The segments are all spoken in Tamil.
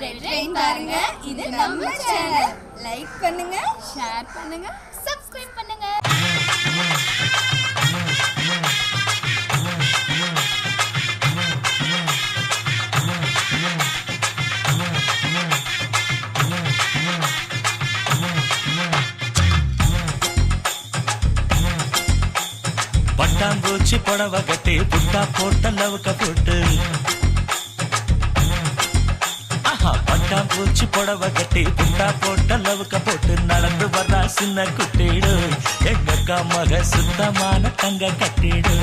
ரெட் பாருங்க இது நம்ம சேனல் லைக் பண்ணுங்க ஷேர் பண்ணுங்க சப்ஸ்கிரைப் பண்ணுங்க. பட்டாம்பூச்சி புடவை கட்டி புட்டா போட்ட லவுக்க போட்டு பூச்சி புடவ கட்டி புண்டா போட்ட லவுக்க போட்டு நடந்து வர்றா சின்ன குட்டிடு. எங்க மக சுத்தமான தங்க கட்டிடு.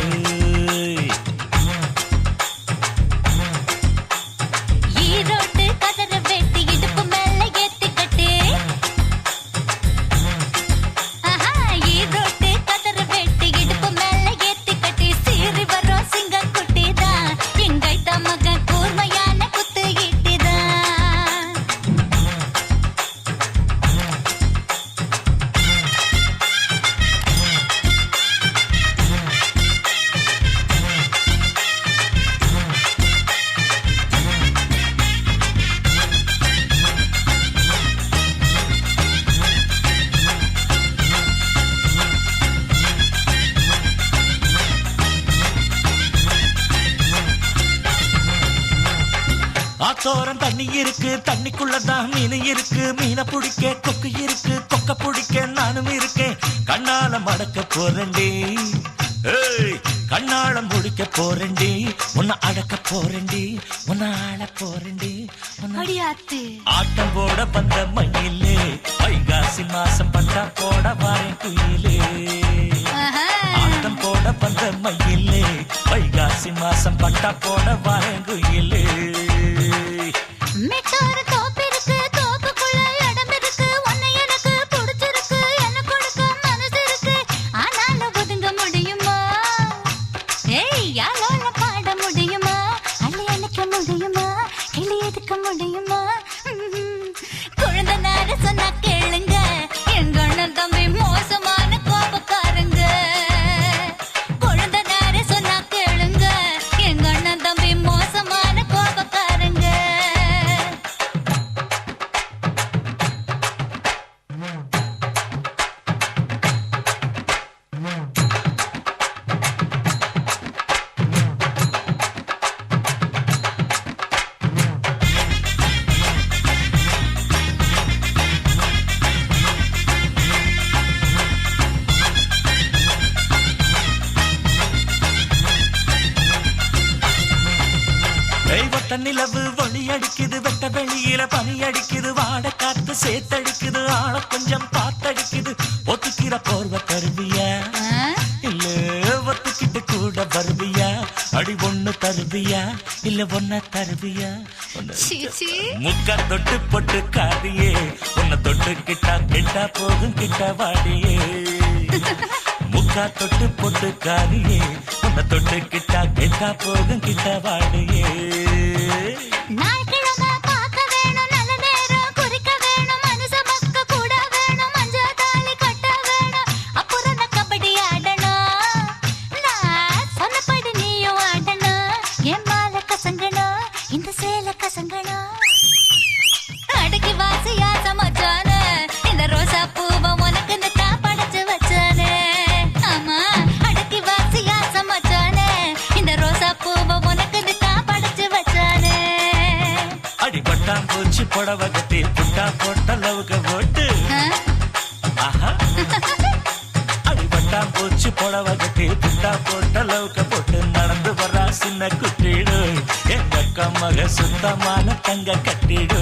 ஆத்தோரம் தண்ணி இருக்கு தண்ணிக்குள்ளதான் மீன் இருக்கு மீனை பிடிக்க கொக்கு இருக்கு கொக்க பிடிக்க நானும் இருக்கேன். கண்ணால மடக்க போறேன்டி. கண்ணால முடிக்க போறேன்டி. உன்னை அடக்க போறேன்டி. உன்னை ஆள போறேன்டி. ஆட்டம் போட வந்த மயிலே வைகாசி மாசம் பட்டா போட வாரேன் குயிலே. ஆட்டம் போட வந்த மயிலே வைகாசி மாசம் பட்டா போட வாரேன் குயிலே. யாரோல பாட முடியுமா? அள்ளி அணைக்க முடியுமா? கிளி எதுக்க முடியுமா? குழந்தை நேர சொன்னா கேளுங்க தெய்வத்த நிலவு ஒளி அடிக்குது வெட்ட வெளியில பனி அடிக்குது வாட காத்து சேத்தடிக்குது ஆள கொஞ்சம் பார்த்தடிக்குது. ஒத்துக்கிற போர்வ தருவியா இல்ல ஒத்துக்கிட்டு கூட வருவியா அடி ஒண்ணு தருவியா இல்ல ஒன்ன தருவியா. முக்கா தொட்டு பொட்டு காதியே உன்னை தொட்டு கிட்டா கிட்டா போகும் கிட்ட வாடியே. முக்கா தொட்டு பொட்டு காதியே உன்னை தொட்டு கிட்டா கிட்டா போகும் கிட்ட வாடியே இந்த சே கட்டி புட்டா போட்ட லவுக்க போட்டு? ஆஹா. அடிபட்டாம் பூச்சி புடவை கட்டி புட்டா போட்ட லவுக்க போட்டு நடந்து வர்றா சின்ன குட்டிடு. எங்க அக்கா மக சுத்தமான தங்க கட்டிடு.